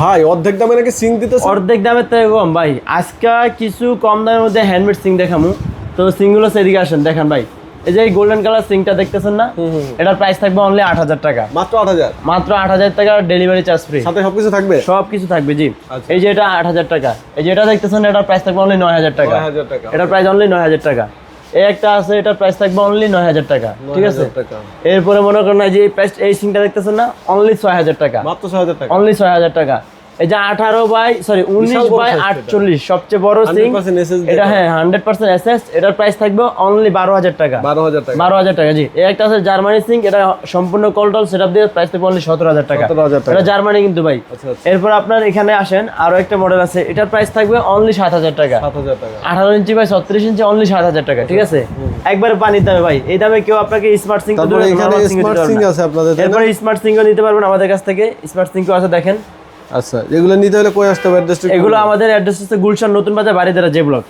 ভাই অর্ধেক দামে নাকি সিং দিতেছে? অর্ধেক দামের তো কম ভাই। আজকে কিছু কম দামের মধ্যে হ্যান্ডমেড সিং দেখামু। তো সিংগুলো সেদিকে আসেন দেখেন ভাই। এই যে গোল্ডেন কালার সিংটা দেখতেছেন না? এটার প্রাইস থাকবে অনলি আট হাজার টাকা। মাত্র আট হাজার? মাত্র আট হাজার টাকা ডেলিভারি চার্জ ফ্রি সাথে সবকিছু থাকবে? সবকিছু থাকবে জি। আচ্ছা। এই যে এটা আট হাজার টাকা। এই যে এটা দেখতেছেন এটার প্রাইস থাকবে অনলি নয় হাজার টাকা। 9,000 টাকা। এটার প্রাইস অনলি নয় হাজার টাকা। এই একটা আছে এটার প্রাইস থাকবে অনলি নয় হাজার টাকা ঠিক আছে? এরপরে মনে করেন এই যে প্রাইস এই সিমটা দেখতেছেন না অনলি ছয় হাজার টাকা। মাত্র ছয় হাজার টাকা। অনলি ছয় হাজার টাকা। এই যে আঠারো বাই সরি উনিশ বাই আটচল্লিশ সবচেয়ে বড় সিং। এটা হ্যাঁ হান্ড্রেড পার্সেন্ট এসএস এটার প্রাইস থাকবে অনলি বারো হাজার টাকা। বারো হাজার টাকা। বারো হাজার টাকা জি। একটা আছে জার্মানি সিং এটা সম্পূর্ণ কলটল সেটআপ দিয়ে প্রাইস থাকবে অনলি সতেরো হাজার টাকা। 17,000 টাকা। এটা জার্মানি কিন্তু ভাই। আচ্ছা, আচ্ছা। এরপর আপনার এখানে আসেন আরও একটা মডেল আছে এটার প্রাইস থাকবে অনলি সাত হাজার টাকা। আঠারো ইঞ্চি বাই ছত্রিশ ইঞ্চি অনলি সাত হাজার টাকা ঠিক আছে? একবারে পানির দামে ভাই এই দামে কেউ আপনাকে স্মার্ট সিং তারপরে স্মার্ট সিং আছে আপনাদের এরপরে স্মার্ট সিংও নিতে পারবেন আমাদের কাছ থেকে স্মার্ট সিংও আছে দেখেন। আচ্ছা এগুলো নিতে হলে কই আসতে হবে? অ্যাড্রেস এগুলো আমাদের অ্যাড্রেস হচ্ছে গুলশান নতুন বাজার বাড়িদারা যে ব্লক